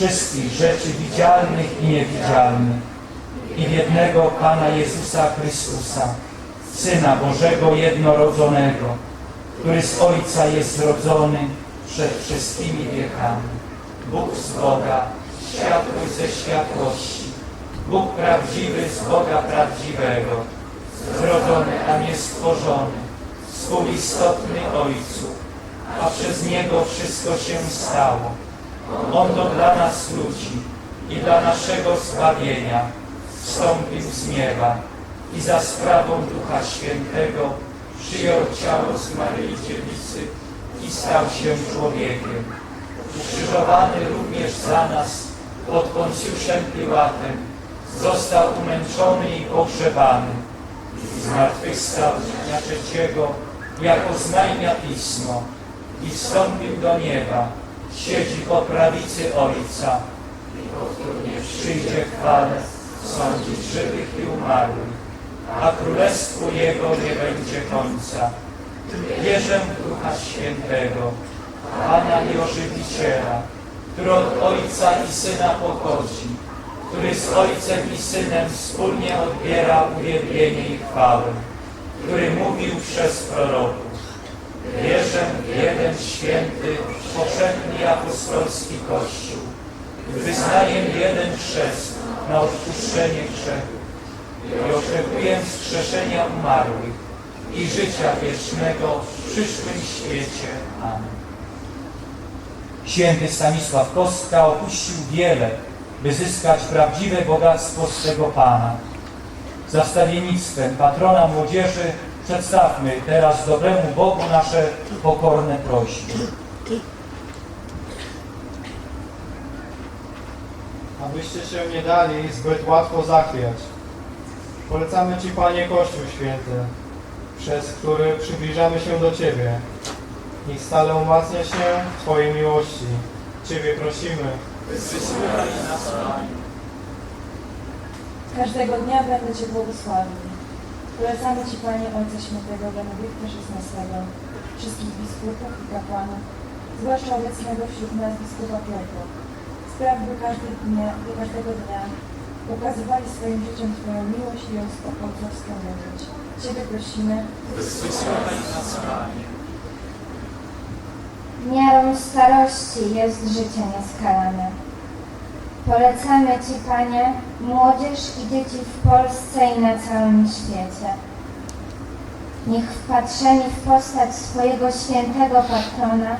wszystkich rzeczy widzialnych i niewidzialnych i w jednego Pana Jezusa Chrystusa, Syna Bożego jednorodzonego, który z Ojca jest zrodzony przed wszystkimi wiekami. Bóg z Boga, światłość ze światłości, Bóg prawdziwy z Boga prawdziwego, zrodzony, a nie stworzony, współistotny Ojcu, a przez Niego wszystko się stało. On to dla nas ludzi i dla naszego zbawienia wstąpił z nieba i za sprawą Ducha Świętego przyjął ciało z Maryi Dziewicy i stał się człowiekiem. Ukrzyżowany również za nas pod Poncjuszem Piłatem, został umęczony i pogrzebany. Zmartwychwstał dnia trzeciego, jako znajmia Pismo i wstąpił do nieba. Siedzi po prawicy Ojca i powtórnie przyjdzie chwale sądzić żywych i umarłych, a królestwu Jego nie będzie końca. Wierzę w Ducha Świętego, Pana i Ożywiciela, który od Ojca i Syna pochodzi, który z Ojcem i Synem wspólnie odbiera uwielbienie i chwałę, który mówił przez proroków. Wierzę w jeden święty, powszechny apostolski Kościół. Wyznaję jeden chrzest na odpuszczenie grzechów i oczekuję wskrzeszenia umarłych i życia wiecznego w przyszłym świecie. Amen. Święty Stanisław Kostka opuścił wiele, by zyskać prawdziwe bogactwo swego Pana. Za wstawiennictwem patrona młodzieży przedstawmy teraz dobremu Bogu nasze pokorne prośby. abyście się nie dali zbyt łatwo zachwiać. Polecamy Ci, Panie Kościół Święty, przez który przybliżamy się do Ciebie. Niech stale umacnia się w Twojej miłości. Ciebie prosimy. Każdego dnia będę Cię błogosławił. Polecamy Ci, Panie, Ojca Świętego Benedykta XVI, wszystkich biskupów i kapłanów, zwłaszcza obecnego wśród nas biskupa Piotra. Spraw, by każdy dnia, by każdego dnia ukazywali swoim życiem Twoją miłość i ojcowską miłość. Ciebie prosimy, Miarą starości jest życie nieskalane. Polecamy Ci, Panie, młodzież i dzieci w Polsce i na całym świecie. Niech wpatrzeni w postać swojego świętego patrona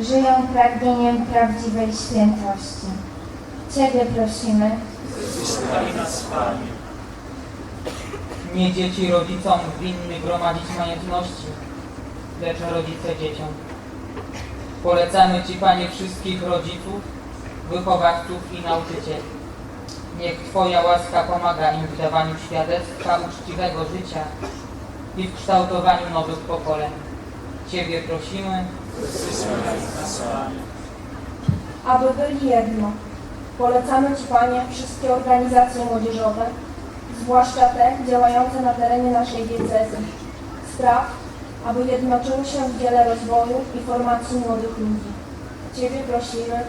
żyją pragnieniem prawdziwej świętości. Ciebie prosimy, Nie dzieci rodzicom winny gromadzić majątności, lecz rodzice dzieciom. Polecamy Ci, Panie, wszystkich rodziców, wychowawców i nauczycieli. Niech Twoja łaska pomaga im w dawaniu świadectwa uczciwego życia i w kształtowaniu nowych pokoleń. Ciebie prosimy, aby byli jedno. Polecamy Ci, Panie, wszystkie organizacje młodzieżowe, zwłaszcza te działające na terenie naszej diecezji. Spraw, aby jednoczyły się w dziele rozwoju i formacji młodych ludzi. Ciebie prosimy,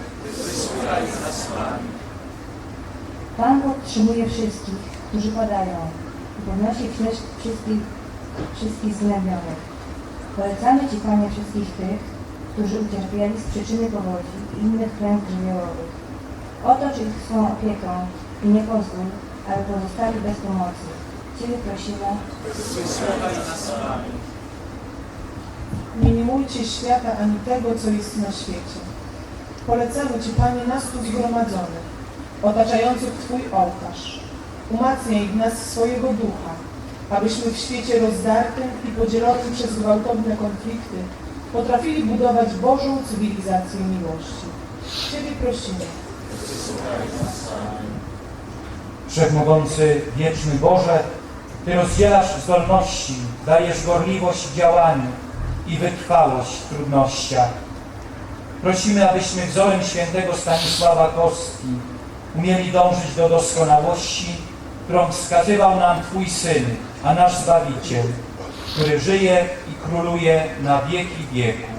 Pan podtrzymuje wszystkich, którzy padają i podnosi wszy- wszystkich, wszystkich zgnębionych. Polecamy Ci, Panie, wszystkich tych, którzy ucierpieli z przyczyny powodzi i innych klęsk żywiołowych. Otocz ich swą opieką i nie pozwól, aby pozostali bez pomocy. Ciebie prosimy, Nie miłujcie świata ani tego, co jest na świecie. Polecamy Ci, Panie, nas tu zgromadzonych, otaczających Twój ołtarz. Umacniaj w nas swojego ducha, abyśmy w świecie rozdartym i podzielonym przez gwałtowne konflikty potrafili budować Bożą cywilizację miłości. Ciebie prosimy. Wszechmogący, wieczny Boże, Ty rozdzielasz zdolności, dajesz gorliwość w działaniu i wytrwałość w trudnościach. Prosimy, abyśmy wzorem świętego Stanisława Kostki umieli dążyć do doskonałości, którą wskazywał nam Twój Syn, a nasz Zbawiciel, który żyje i króluje na wieki wieków.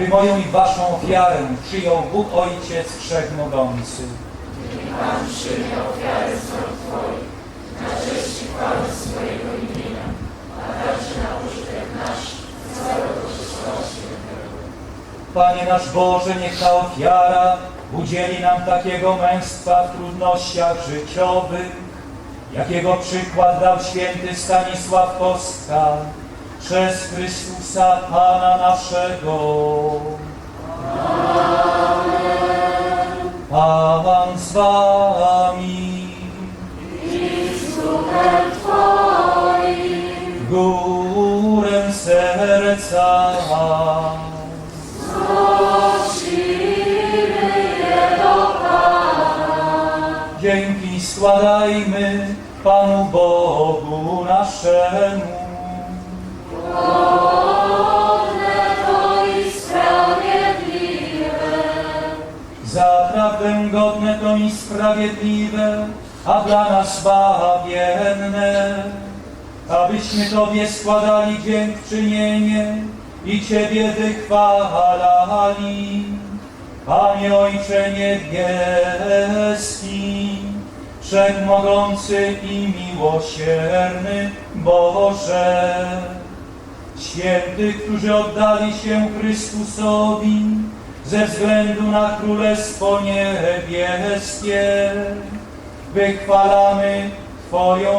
Aby moją i waszą ofiarę przyjął Bóg Ojciec Wszechmogący. Panie nasz Boże, niech ta ofiara udzieli nam takiego męstwa w trudnościach życiowych, jakiego przykład dał święty Stanisław Kostka przez Chrystusa Pana naszego. Pan z wami. W górę serca. Dzięki składajmy Panu Bogu naszemu. Godne to i sprawiedliwe, a dla nas bawienne, abyśmy Tobie składali dziękczynienie i Ciebie wychwalali. Panie Ojcze niebieski, Wszechmogący i miłosierny Boże, świętych, którzy oddali się Chrystusowi ze względu na Królestwo Niebieskie, wychwalamy Twoją